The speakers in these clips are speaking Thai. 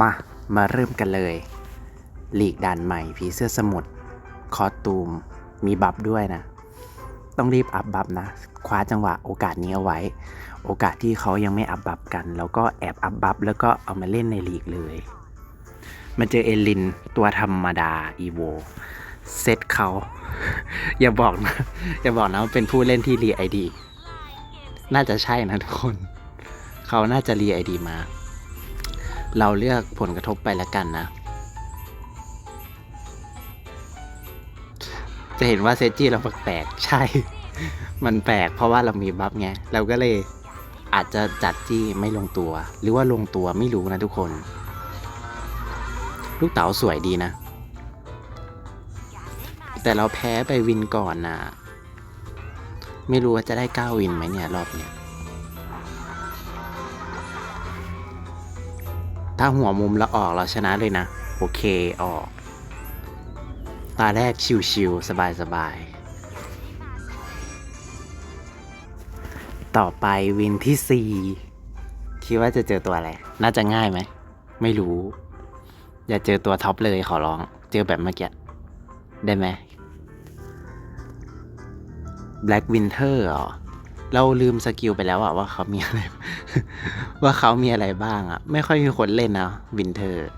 มา มาเริ่มกันเลยลีกด่านใหม่ผีเสื้อสมุทรคอตูม มีบัฟด้วยนะ ต้องรีบอัพบัฟนะ คว้าจังหวะโอกาสนี้เอาไว้ โอกาสที่เขายังไม่อัพบัฟกัน แล้วก็แอบอัพบัฟแล้วก็เอามาเล่นในลีกเลย มาเจอเอลินตัวธรรมดาอีโวเซตเขา อย่าบอกนะ อย่าบอกนะว่าเป็นผู้เล่นที่รีไอดี น่าจะใช่นะทุกคน เขาน่าจะรีไอดีมา เราเลือกผลกระทบไปแล้วกันนะ จะเห็นว่าเซจี้เราแปลกๆใช่ มันแปลกเพราะว่าเรามีบัฟไง เราก็เลยอาจจะจัดจี้ไม่ลงตัว หรือว่าลงตัวไม่รู้นะทุกคน ลูกเต๋าสวยดีนะ แต่เราแพ้ไปวินก่อนนะไม่รู้ว่าจะได้9วินไหมเนี่ย รอบเนี้ย ถ้าหัวมุมแล้วออกเราชนะเลยนะ โอเคออก ตาแรกชิวๆสบายๆ ต่อไปวินที่ 4 คิดว่าจะเจอตัวอะไร น่าจะง่ายไหม ไม่รู้ อย่าเจอตัวท็อปเลยขอร้อง เจอแบบเมื่อกี้ ได้ไหม Black Winter เหรอ เราลืมสกิลไปแล้วอะว่าเขามีอะไร ว่าเขามีอะไรบ้างอะไม่ค่อยมีคนเล่นนะวินเทอร์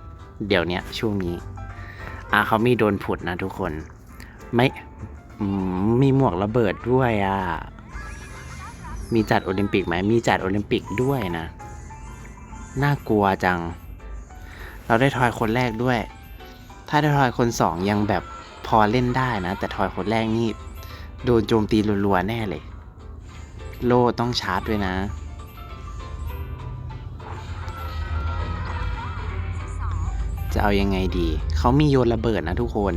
เดี๋ยวเนี้ยช่วงนี้ อะเขามีโดนผุดนะทุกคน ไม่มมีหมวกระเบิดด้วยอะมีจัดโอลิมปิกไหมมีจัดโอลิมปิกด้วยนะ น่ากลัวจัง เราได้ทอยคนแรกด้วย ถ้าได้ทอยคนสองยังแบบพอเล่นได้นะ แต่ทอยคนแรกนี่โดนโจมตีรัวๆแน่เลย โล่ต้องชาร์จด้วยนะจะเอายังไงดี เขามีโยนระเบิดนะทุกคน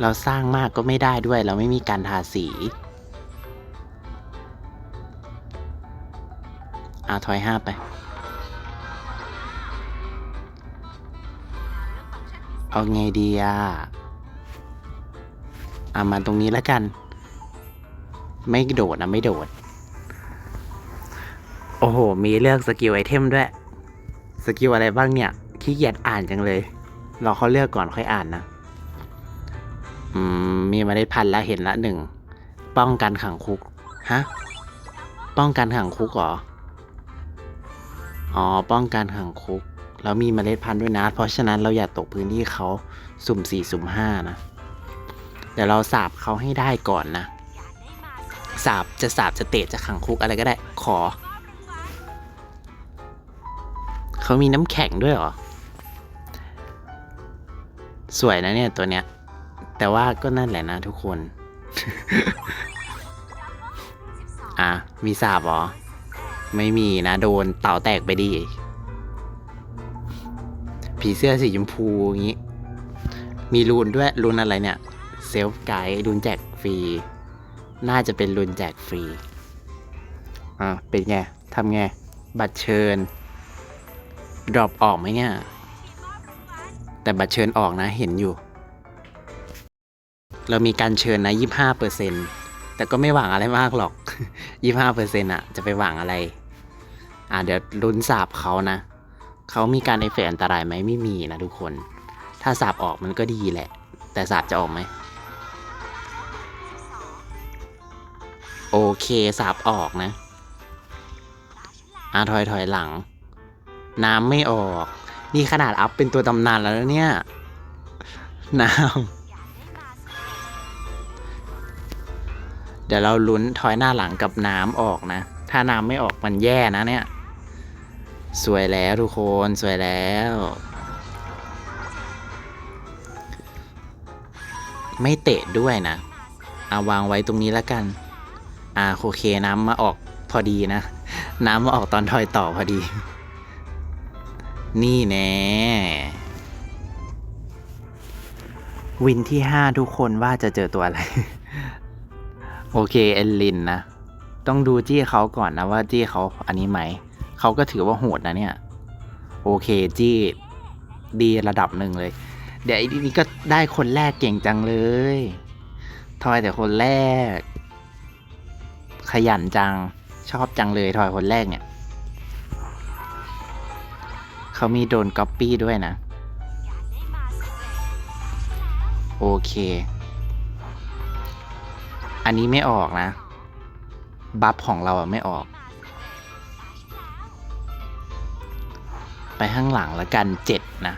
เราสร้างมากก็ไม่ได้ด้วย เราไม่มีการทาสีอาถอยห้าไป เอาไงดีอะ อะมาตรงนี้แล้วกัน ไม่โดดนะไม่โดด โอ้โห มีเลือกสกิลไอเทมด้วย สกิลอะไรบ้างเนี่ย ขี้เกียจอ่านจังเลย เรอเขาเลือกก่อนค่อยอ่านนะ อืม มีเมาได้พันธุ์แล้วเห็นละหนึ่ง ป้องกันขังคุก ฮะ ป้องกันขังคุกเหรอ อ๋อ ป้องกันขังคุกแล้วมีเมล็ดพันธุ์ด้วยนะ เพราะฉะนั้นเราอย่าตกพื้นที่เขาสุ่มสี่สุ่มห้านะ เดี๋ยวเราสาบเขาให้ได้ก่อนนะ สาบจะสาบจะเตะจะขังคุกอะไรก็ได้ ขอ เขามีน้ำแข็งด้วยเหรอ สวยนะเนี่ยตัวเนี้ย แต่ว่าก็นั่นแหละนะทุกคน อะ มีสาบเหรอ ไม่มีนะ โดนเต่าแตกไปดี ผีเสื้อสีชมพูอย่างนี้ มีรูนด้วยรูนอะไรเนี่ย เซลฟ์ไกด์รูนแจกฟรี น่าจะเป็นรูนแจกฟรี อะเป็นไง ทำไง บัตรเชิญ ดรอปออกไหมเนี่ย แต่บัตรเชิญออกนะ เห็นอยู่ เรามีการเชิญนะยี่ห้าเปอร์เซ็นต์แต่ก็ไม่หวังอะไรมากหรอกยี่ห้าเปอร์เซ็นต์อะจะไปหวังอะไร อ่าเดี๋ยวลุ้นสาบเขานะ เขามีการเอฟเฟกอันตรายไหมไม่มีนะทุกคน ถ้าสาบออกมันก็ดีแหละ แต่สาบจะออกไหม โอเคสาบออกนะอ่าถอยถอยหลัง น้ำไม่ออก นี่ขนาดอัพเป็นตัวตำนานแล้วเนี่ยน้ำเดี๋ยวเราลุ้นถอยหน้าหลังกับน้ำออกนะ ถ้าน้ำไม่ออกมันแย่นะเนี่ย สวยแล้วทุกคนสวยแล้ว ไม่เตะด้วยนะเอาวางไว้ตรงนี้แล้วกัน อ่าโอเคน้ำมาออกพอดีนะ น้ำมาออกตอนถอยต่อพอดี นี่แน่วินที่5ทุกคนว่าจะเจอตัวอะไร โอเคเอลลินนะ ต้องดูจี้เขาก่อนนะว่าจี้เขาอันนี้ไหม เขาก็ถือว่าโหดนะเนี่ย โอเคจี้ดีระดับหนึ่งเลย เดี๋ยวไอ้นี่ก็ได้คนแรกเก่งจังเลย ทอยแต่คนแรก ยันจัง ชอบจังเลยทอยคนแรกเนี่ย เขามีโดนก๊อปปี้ด้วยนะ โอเค อันนี้ไม่ออกนะ บัฟของเราอะไม่ออก ไปข้างหลังแล้วกันเจ็ดนะ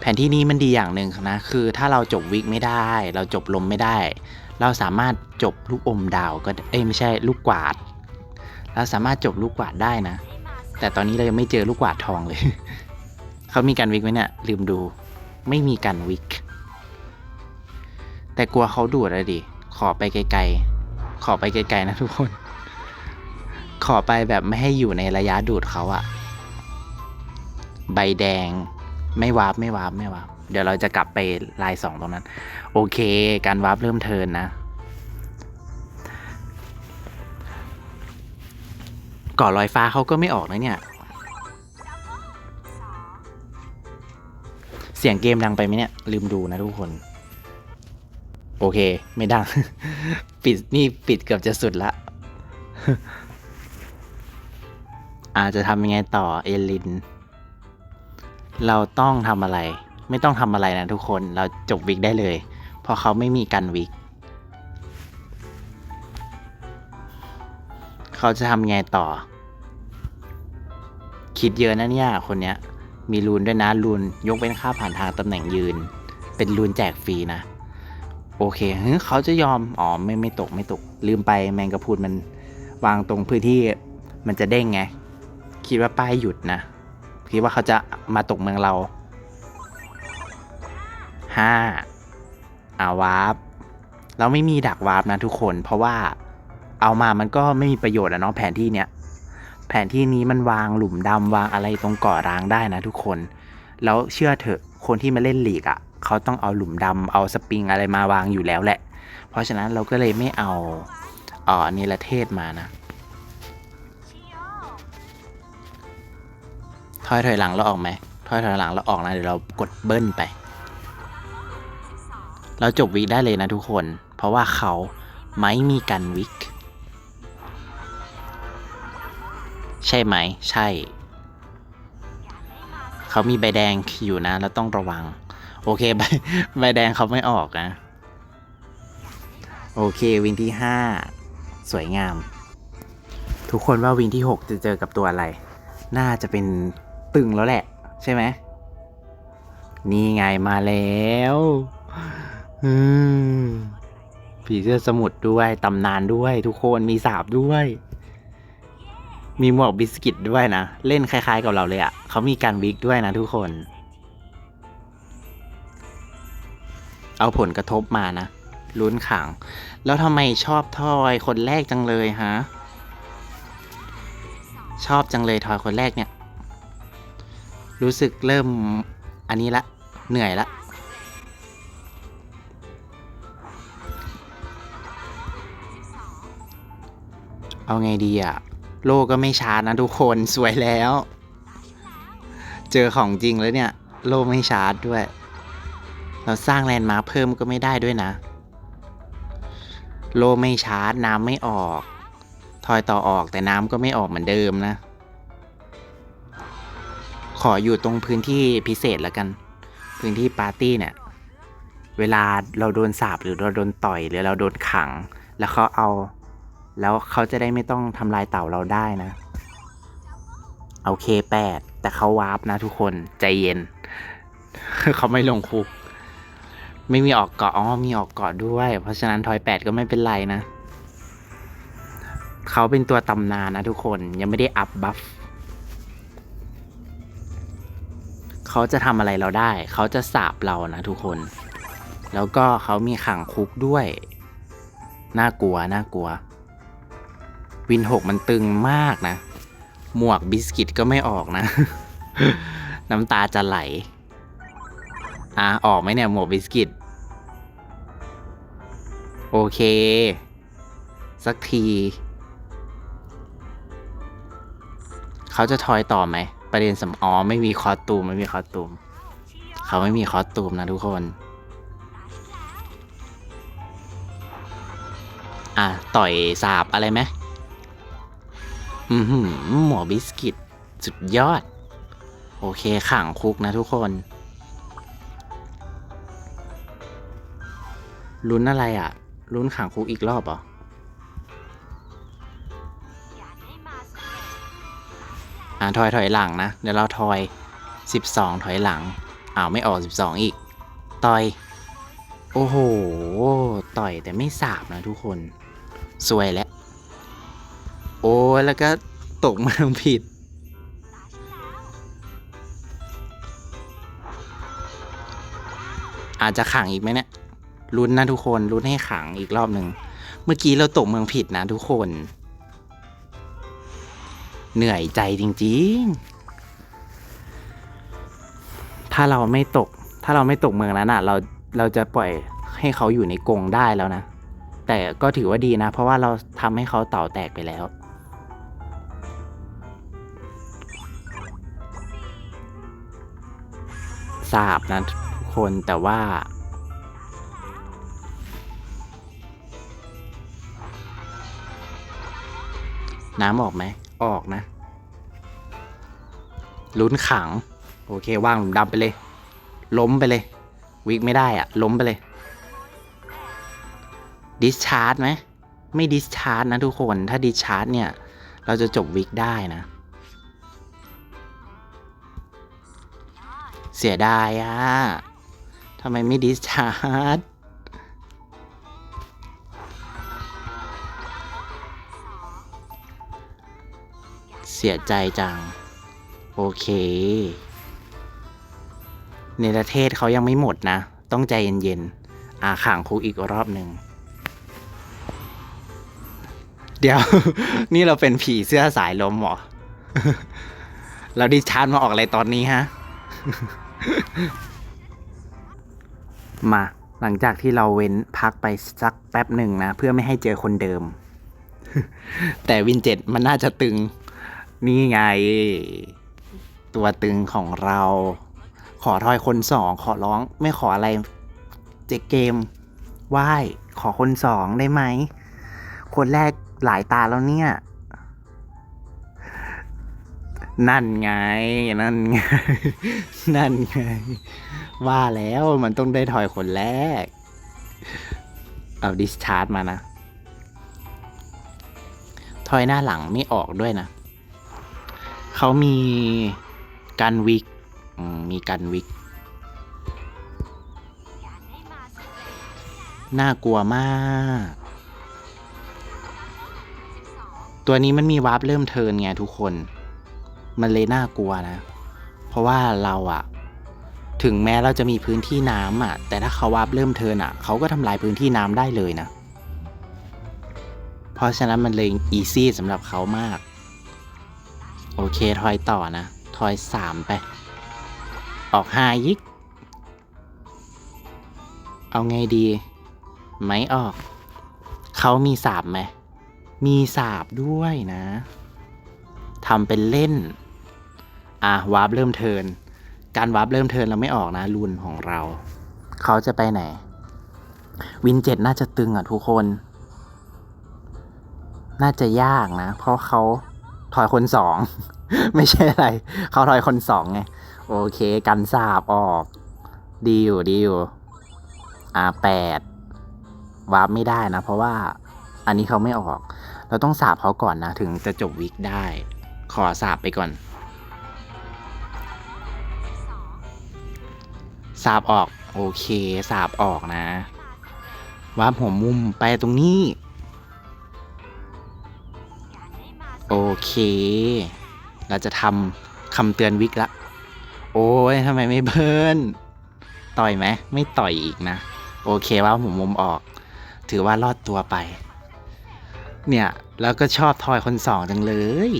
แผนที่นี้มันดีอย่างหนึ่งนะ คือถ้าเราจบวิกไม่ได้ เราจบลมไม่ได้ เราสามารถจบลูกอมดาวก็เอ้ยไม่ใช่ลูกกวาด เราสามารถจบลูกกวาดได้นะ แต่ตอนนี้เรายังไม่เจอลูกกวาดทองเลย เขามีการวิกไหมเนี่ยลืมดู ไม่มีการวิก แต่กลัวเขาดูดเลยดิ ขอไปไกลๆ ขอไปไกลๆนะทุกคน ขอไปแบบไม่ให้อยู่ในระยะดูดเขาอะใบแดง ไม่วาร์ปไม่วาร์ปไม่วาร์ป เดี๋ยวเราจะกลับไปลายสองตรงนั้น โอเค การวาร์ปเริ่มเทินนะ ก่อลอยฟ้าเขาก็ไม่ออกนะเนี่ย เสียงเกมดังไปไหมเนี่ย ลืมดูนะทุกคน โอเค ไม่ดัง ปิดนี่ปิดเกือบจะสุดละอาจจะทำยังไงต่อเอลิน เราต้องทำอะไร ไม่ต้องทำอะไรนะทุกคนเราจบวิกได้เลยเพราะเขาไม่มีกันวิก เขาจะทำไงต่อ คิดเยอะนะเนี่ยคนเนี้ย มีรูนด้วยนะรูนยกเป็นค่าผ่านทางตำแหน่งยืน เป็นรูนแจกฟรีนะ โอเคเขาจะยอม อ๋อไม่ไม่ตกไม่ตก ลืมไปแมงกะพรุนมันวางตรงพื้นที่มันจะเด้งไง คิดว่าป้ายหยุดนะ คิดว่าเขาจะมาตกเมืองเรา ห้าอาวาร์ปเราไม่มีดักวาร์ปนะทุกคน เพราะว่าเอามามันก็ไม่มีประโยชน์อะเนาะแผนที่เนี้ยแผนที่นี้มันวางหลุมดำวางอะไรตรงกาะร้างได้นะทุกคน แล้วเชื่อเถอะคนที่มาเล่นหลีกอะ่ะเขาต้องเอาหลุมดำเอาสปริงอะไรมาวางอยู่แล้วแหละ เพราะฉะนั้นเราก็เลยไม่เอาเอ่อนิรเทศมานะถอยถอยหลังเราออกไหมถอยถอยหลังเราออกนะเดี๋ยวเรากดเบิ้ลไป เราจบวิกได้เลยนะทุกคน เพราะว่าเขาไม่มีกันวิก ใช่ไหม ใช่ เขามีใบแดงอยู่นะ แล้วต้องระวัง โอเคใบใบแดงเขาไม่ออกนะ โอเควินที่ห้าสวยงาม ทุกคนว่าวินที่หกจะเจอกับตัวอะไร น่าจะเป็นตึงแล้วแหละ ใช่ไหมนี่ไงมาแล้ว อืม ผีเสื้อสมุทรด้วยตำนานด้วย ทุกคนมีสาบด้วย มีหมวกบิสกิตด้วยนะ เล่นคล้าย ๆ กับเราเลยอะ่ะเขามีการวิกด้วยนะทุกคน เอาผลกระทบมานะลุ้นขัง แล้วทำไมชอบทอยคนแรกจังเลยฮะ ชอบจังเลยทอยคนแรกเนี่ย รู้สึกเริ่มอันนี้ละ เหนื่อยละ เอาไงดีอะโลกก็ไม่ช้านะทุกคนสวยแล้ว เจอของจริงแล้วเนี่ย โลกไม่ชาร์จด้วย เราสร้างแลนด์มาร์คเพิ่มก็ไม่ได้ด้วยนะ โลไม่ชาร์จน้ำไม่ออก ทอยต่อออกแต่น้ำก็ไม่ออกเหมือนเดิมนะ ขออยู่ตรงพื้นที่พิเศษแล้วกัน พื้นที่ปาร์ตี้เนี่ย เวลาเราโดนสาบหรือเราโดนต่อยหรือเราโดนขัง แล้วเขาเอา แล้วเขาจะได้ไม่ต้องทำลายเต่าเราได้นะ โอเคแปดแต่เขาวาร์ปนะทุกคนใจเย็น เขาไม่ลงคุก ไม่มีออกเกาะอ๋อมีออกเกาะด้วย เพราะฉะนั้นทอยแปดก็ไม่เป็นไรนะ เขาเป็นตัวตำนานนะทุกคนยังไม่ได้อัพบัฟเขาจะทำอะไรเราได้ เขาจะสาบเรานะทุกคน แล้วก็เขามีขังคุกด้วย น่ากลัวน่ากลัว วินหกมันตึงมากนะ หมวกบิสกิตก็ไม่ออกนะ น้ำตาจะไหล อะออกไหมเนี่ย หมวกบิสกิต โอเค สักที เขาจะทอยต่อไหม ประเด็นสำอ๋อไม่มีคอสตูม ไม่มีคอสตูม เขาไม่มีคอสตูมนะทุกคนอะ ต่อยสาบอะไรไหม อือหือหมอบิสกิตสุดยอด โอเคขังคุกนะทุกคนลุ้นอะไรอะลุ้นขังคุกอีกรอบเหรออ่าถอยถอยหลังนะ เดี๋ยวเราถอยสิบสองถอยหลังอ้าวไม่ออกสิบสองอีก ต่อย โอ้โห ต่อยแต่ไม่สาบนะทุกคน สวยแล้ว โอ้ยแล้วก็ตกมาทางผิด อาจจะขังอีกไหมเนี่ยลุ้นนะทุกคนลุ้นให้ขังอีกรอบหนึ่งเมื่อกี้เราตกเมืองผิดนะทุกคน เหนื่อยใจจริง ๆ ถ้าเราไม่ตก ถ้าเราไม่ตกเมืองนั้นอะ เราเราจะปล่อยให้เขาอยู่ในกรงได้แล้วนะ แต่ก็ถือว่าดีนะ เพราะว่าเราทำให้เขาเต่าแตกไปแล้ว ทราบนะทุกคนแต่ว่า น้ำออกไหม ออกนะ ลุ้นขัง โอเค ว่างหลุมดำไปเลย ล้มไปเลย วิกไม่ได้อะล้มไปเลย ดิสชาร์จไหม ไม่ดิสชาร์จนะทุกคน ถ้าดิสชาร์จเนี่ย เราจะจบวิกได้นะ เสียดายอะทำไมไม่ดิสชาร์จเสียใจจัง โอเคเนรเทศเขายังไม่หมดนะ ต้องใจเย็นๆอาขังคุกอีกรอบหนึ่ง เดี๋ยว นี่เราเป็นผีเสื้อสายลมเหรอ เราดิชาร์จมาออกอะไรตอนนี้ฮะ มาหลังจากที่เราเว้นพักไปสักแป๊บหนึ่งนะ เพื่อไม่ให้เจอคนเดิม แต่วินเจ็ดมันน่าจะตึง นี่ไง ตัวตึงของเรา ขอทอยคนสองขอร้องไม่ขออะไร เจ๊เกมไหว้ขอคนสองได้ไหม คนแรกหลายตาแล้วเนี่ย นั่นไง นั่นไง นั่นไง ว่าแล้วมันต้องได้ทอยคนแรก เอาดิสชาร์จมานะทอยหน้าหลังไม่ออกด้วยนะ เขามีกันวิก มีกันวิก น่ากลัวมาก ตัวนี้มันมีวาร์ปเริ่มเทิร์นไงทุกคน มันเลยน่ากลัวนะ เพราะว่าเราอะถึงแม้เราจะมีพื้นที่น้ำอะแต่ถ้าเขาวาร์ปเริ่มเทินอะเขาก็ทำลายพื้นที่น้ำได้เลยนะ เพราะฉะนั้นมันเลยอีซี่สำหรับเขามาก โอเคทอยต่อนะทอยสามไป ออกห้ายิก เอาไงดี ไม่ออก เขามีสาบไหม มีสาบด้วยนะทำเป็นเล่น อะวาร์ปเริ่มเทิน การวาร์ปเริ่มเทินเราไม่ออกนะรุนของเรา เขาจะไปไหน วินเจ็ดน่าจะตึงอะทุกคน น่าจะยากนะ เพราะเขาถอยคนสอง ไม่ใช่อะไร เขาถอยคนสองไง โอเค กันสาบออก ดีอยู่ดีอยู่อ่าแปดวาร์ปไม่ได้นะ เพราะว่าอันนี้เขาไม่ออก เราต้องสาบเขาก่อนนะ ถึงจะจบวิกได้ ขอสาบไปก่อน สาบออก โอเคสาบออกนะวาร์ปหัวมุมไปตรงนี้ โอเค เราจะทำคำเตือนวิกละ โอ้ยทำไมไม่เบิร์นต่อยไหมไม่ต่อยอีกนะ โอเคว่าผมมุมออก ถือว่ารอดตัวไป เนี่ยแล้วก็ชอบทอยคนสองจังเลย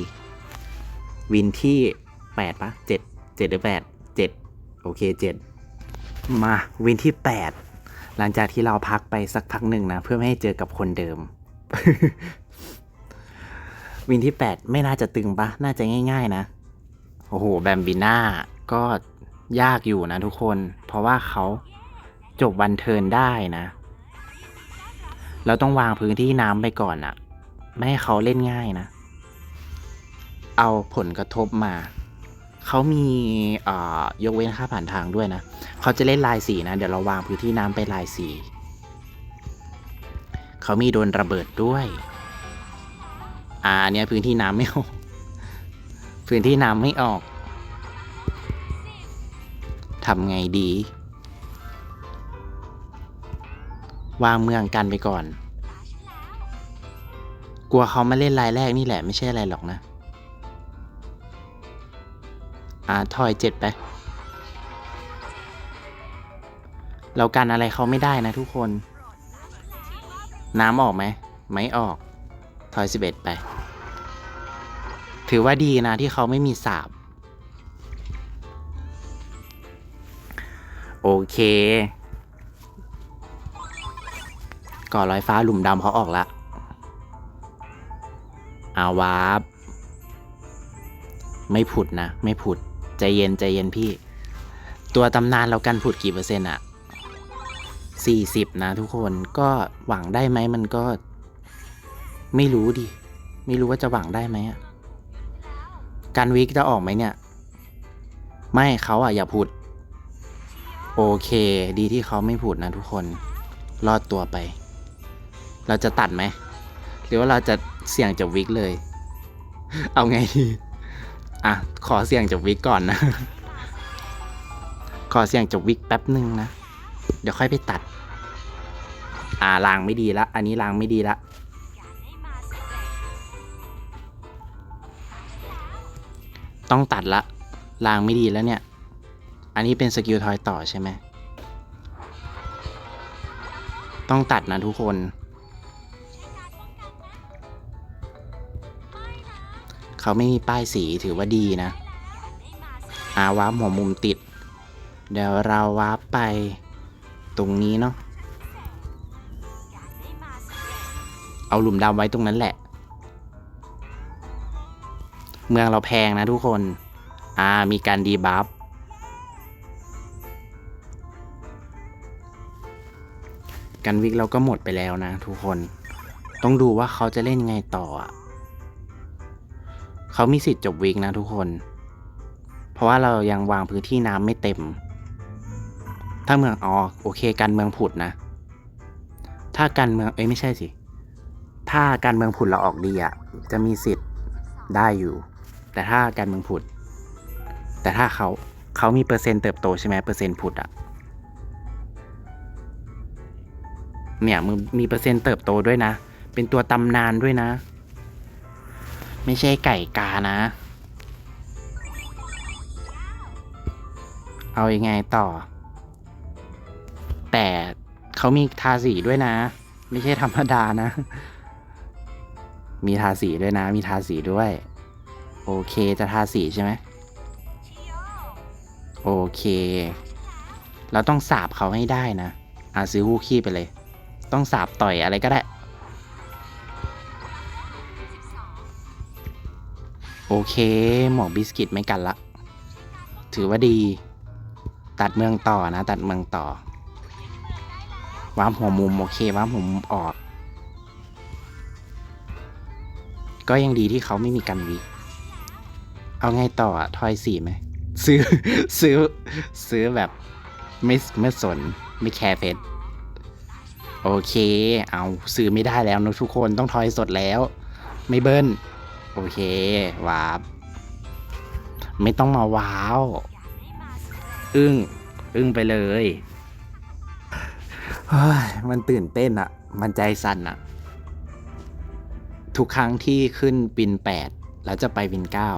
วินที่แปดปะเจ็ดเจ็ดหรือแปดเจ็ดโอเคเจ็ด มาวินที่แปดหลังจากที่เราพักไปสักพักหนึ่งนะ เพื่อไม่ให้เจอกับคนเดิม วินที่ 8 ไม่น่าจะตึงปะน่าจะง่าย ๆ นะ โอ้โห แบมบิน่าก็ยากอยู่นะทุกคน เพราะว่าเขาจบวันเทินได้นะ เราต้องวางพื้นที่น้ำไปก่อนอะไม่ให้เขาเล่นง่ายนะ เอาผลกระทบมา เขามียกเว้นค่าผ่านทางด้วยนะเขาจะเล่นลายสีนะ เดี๋ยวเราวางพื้นที่น้ำไปลายสีเขามีโดนระเบิดด้วยอ่าเนี่ยพื้นที่น้ำไม่ออก พื้นที่น้ำไม่ออกทำไงดี วางเมืองกันไปก่อน กลัวเขามาเล่นรายแรกนี่แหละไม่ใช่อะไรหรอกนะ อ่าทอยเจ็ดไป เรากันอะไรเขาไม่ได้นะทุกคน น้ำออกไหม ไม่ออกทอยสิบเอ็ดไป ถือว่าดีนะที่เขาไม่มีสาบ โอเคก่อลอยฟ้าหลุมดำเขาออกละอาวาบ ไม่ผุดนะ ไม่ผุด ใจเย็นใจเย็นพี่ ตัวตำนานเรากันผุดกี่เปอร์เซ็นต์อะสี่สิบนะทุกคนก็หวังได้ไหมมันก็ ไม่รู้ดิ ไม่รู้ว่าจะหวังได้ไหมอะการวิกจะออกไหมเนี่ย ไม่เขาอะอย่าผุด โอเค ดีที่เขาไม่ผุดนะทุกคนรอดตัวไป เราจะตัดไหม หรือว่าเราจะเสี่ยงจากวิกเลย เอาไงดี อะ ขอเสี่ยงจากวิกก่อนนะ ขอเสี่ยงจากวิกแป๊บหนึ่งนะ เดี๋ยวค่อยไปตัด อ่าลางไม่ดีละ อันนี้ลางไม่ดีละต้องตัดละ ลางไม่ดีแล้วเนี่ย อันนี้เป็นสกิลทอยต่อใช่ไหม ต้องตัดนะทุกคน เขาไม่มีป้ายสีถือว่าดีนะอาวาร์ปหัวมุมติด เดี๋ยวเราวาร์ปไปตรงนี้เนาะเอาหลุมดำไว้ตรงนั้นแหละ เมืองเราแพงนะทุกคน อ่า มีการดีบัฟ กันวิกเราก็หมดไปแล้วนะทุกคน ต้องดูว่าเขาจะเล่นไงต่ออะ เขามีสิทธิ์จบวิกนะทุกคน เพราะว่าเรายังวางพื้นที่น้ำไม่เต็ม ถ้าเมืองออโอเคการเมืองผุดนะ ถ้าการเมืองเอ้ยไม่ใช่สิ ถ้าการเมืองผุดเราออกดีอะจะมีสิทธิ์ได้อยู่ แต่ถ้าการเมืองผุด แต่ถ้าเขาเขามีเปอร์เซ็นต์เติบโตใช่ไหมเปอร์เซ็นต์ผุดอะเนี่ยมึงมีเปอร์เซ็นต์เติบโตด้วยนะ เป็นตัวตำนานด้วยนะ ไม่ใช่ไก่กานะ เอาอยัางไงต่อ แต่เขามีทาสีด้วยนะ ไม่ใช่ธรรมดานะ มีทาสีด้วยนะ มีทาสีด้วย โอเคจะทาสีใช่ไหมโอเค เราต้องสาบเขาให้ได้นะอะซื้อฮูคี้ไปเลย ต้องสาบต่อยอะไรก็ได้ อเค หมอกบิสกิตไม่กันละ ถือว่าดี ตัดเมืองต่อนะ ตัดเมืองต่อวามหัวมุม โอเความหัวมุมออก ก็ยังดีที่เขาไม่มีกันวิ เอาไงต่อทอยสี่ไหม ซื้อ ซื้อ ซื้อแบบไม่ไม่สน ไม่แคร์เฟสโอเค เอาซื้อไม่ได้แล้วนะทุกคนต้องทอยสดแล้ว ไม่เบิ้ล โอเควาร์ปไม่ต้องมาว้าว อึ้ง อึ้งไปเลยเฮ้ยมันตื่นเต้นอะมันใจสั่นอะทุกครั้งที่ขึ้นวินแปดแล้วจะไปวินเก้า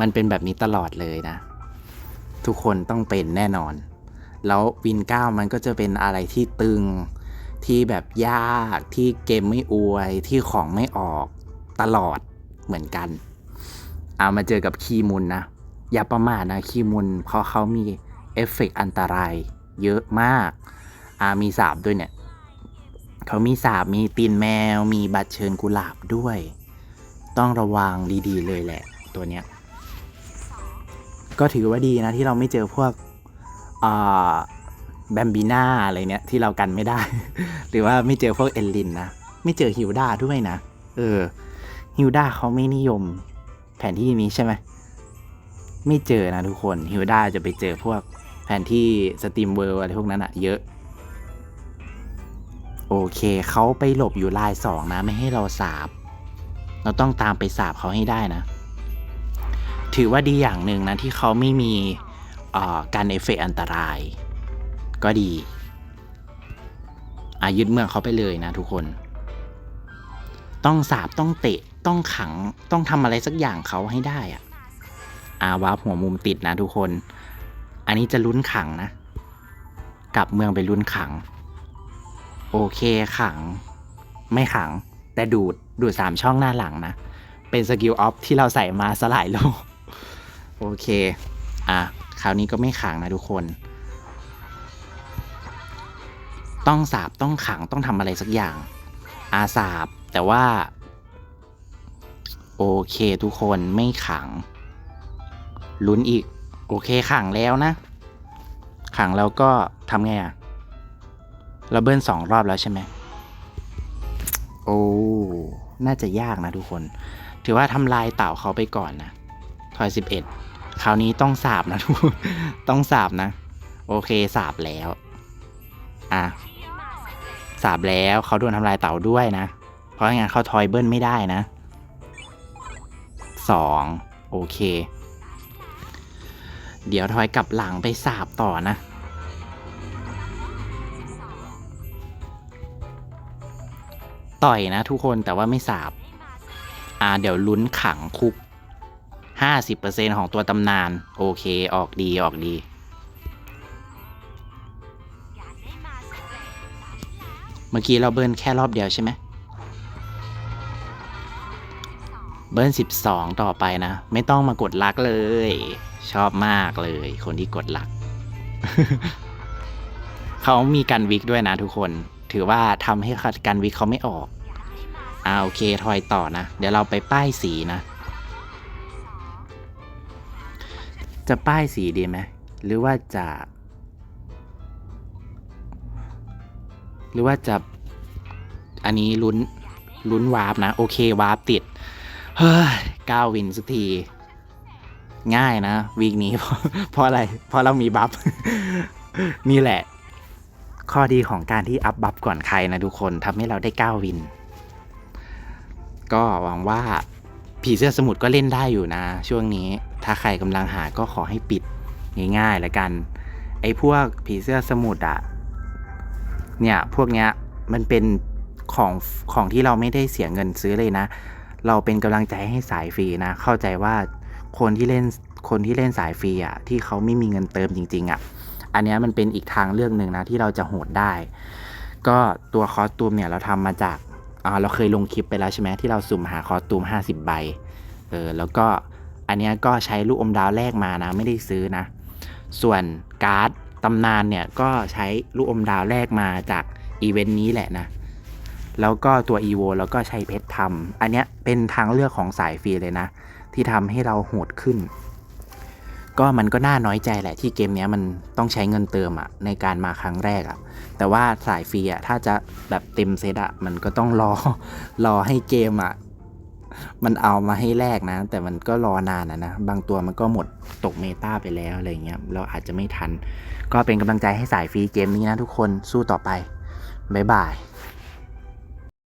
มันเป็นแบบนี้ตลอดเลยนะ ทุกคนต้องเป็นแน่นอน แล้ววินเก้ามันก็จะเป็นอะไรที่ตึงที่แบบยากที่เกมไม่อวยที่ของไม่ออกตลอด เหมือนกันเอามาเจอกับคีมุนนะอย่าประมาทนะคีมุนเพราะเขามีเอฟเฟกต์อันตรายเยอะมากอามีสาบด้วยเนี่ยเขามีสาบมีตีนแมว มีบัตรเชิญกุหลาบด้วย ต้องระวังดีๆเลยแหละ ตัวเนี้ยก็ถือว่าดีนะที่เราไม่เจอพวกแบมบีน่าอะไรเนี้ยที่เรากันไม่ได้ หรือว่าไม่เจอพวกเอลลินนะ ไม่เจอฮิวดาด้วยนะ เออ ฮิวดาเขาไม่นิยมแผนที่นี้ใช่ไหมไม่เจอนะทุกคนฮิวด้าจะไปเจอพวกแผนที่สตรีมเวิร์อะไรพวกนั้นอะเยอะ โอเคเขาไปหลบอยู่ลายสองนะไม่ให้เราสาบ เราต้องตามไปสาบเขาให้ได้นะ ถือว่าดีอย่างหนึ่งนะที่เขาไม่มีการเอฟเฟกอันตราย ก็ดีอายึดเมืองเขาไปเลยนะทุกคน ต้องสาบต้องเตะ ต้องขังต้องทำอะไรสักอย่างเขาให้ได้อะอาวาหัวมุมติดนะทุกคน อันนี้จะลุ้นขังนะ กลับเมืองไปลุ้นขัง โอเคขัง ไม่ขัง แต่ดูดดูดสามช่องหน้าหลังนะ เป็นสกิลออฟที่เราใส่มาสลายโลก โอเค อะ คราวนี้ก็ไม่ขังนะทุกคน ต้องสาบต้องขังต้องทำอะไรสักอย่าง อาสาบแต่ว่า โอเคทุกคนไม่ขัง ลุ้นอีก โอเคขังแล้วนะ ขังแล้วก็ทำไงอะเราเบิ้ลสองรอบแล้วใช่ไหมโอ้น่าจะยากนะทุกคน ถือว่าทำลายเต่าเขาไปก่อนนะทอยสิบเอ็ดคราวนี้ต้องสาบนะทุกคนต้องสาบนะ โอเคสาบแล้ว อะสาบแล้วเขาโดนทำลายเต่าด้วยนะ เพราะงั้นเขาทอยเบิ้ลไม่ได้นะ สองโอเค เดี๋ยวทอยกลับหลังไปสาบต่อนะ ต่อยนะทุกคนแต่ว่าไม่สาบ อ่าเดี๋ยวลุ้นขังคุก 50%ของตัวตำนาน โอเคออกดีออกดีเมื่อกี้เราเบิร์นแค่รอบเดียวใช่ไหม เบิร์น12 ต่อไปนะ ไม่ต้องมากดลักเลย ชอบมากเลย คนที่กดลัก เขามีการวิกด้วยนะทุกคน ถือว่าทำให้การวิกเขาไม่ออกอ่าโอเคทอยต่อนะ เดี๋ยวเราไปป้ายสีนะ จะป้ายสีดีไหมหรือว่าจะ หรือว่าจะ อันนี้ลุ้นลุ้นวาร์ปนะ โอเควาร์ปติด เฮ้ยก้าวินสักที ง่ายนะ วีคนี้เพราะเพราะอะไร เพราะเรามีบัฟ นี่แหละ ข้อดีของการที่อัพบัฟก่อนใครนะทุกคนทำให้เราได้ก้าววิน ก็หวังว่าผีเสื้อสมุทรก็เล่นได้อยู่นะ ช่วงนี้ ถ้าใครกำลังหาก็ขอให้ปิดง่ายๆแล้วกัน ไอ้พวกผีเสื้อสมุทรอะเนี่ย พวกเนี้ยมันเป็นของของที่เราไม่ได้เสียเงินซื้อเลยนะ เราเป็นกำลังใจให้สายฟรีนะ เข้าใจว่าคนที่เล่นคนที่เล่นสายฟรีอะที่เขาไม่มีเงินเติมจริง ๆอะอันนี้มันเป็นอีกทางเลือกหนึ่งนะที่เราจะโหดได้ ก็ตัวคอสตูมเนี่ยเราทำมาจากอ่าเราเคยลงคลิปไปแล้วใช่ไหมที่เราสุ่มหาคอสตูม 50 ใบเออแล้วก็อันนี้ก็ใช้ลูกอมดาวแรกมานะไม่ได้ซื้อนะ ส่วนการ์ดตำนานเนี่ยก็ใช้ลูกอมดาวแรกมาจากอีเวนต์นี้แหละนะ แล้วก็ตัว EVO แล้วก็ใช้เพชรทำอันเนี้ยเป็นทางเลือกของสายฟรีเลยนะ ที่ทำให้เราโหดขึ้น ก็มันก็น่าน้อยใจแหละที่เกมเนี้ยมันต้องใช้เงินเติมอะในการมาครั้งแรกอะแต่ว่าสายฟรีอะถ้าจะแบบเต็มเซตอะมันก็ต้องรอรอให้เกมอะมันเอามาให้แลกนะ แต่มันก็รอนานนะนะ บางตัวมันก็หมดตกเมตาไปแล้วอะไรเงี้ยเราอาจจะไม่ทัน ก็เป็นกำลังใจให้สายฟรีเกมนี้นะทุกคนสู้ต่อไป บ๊ายบาย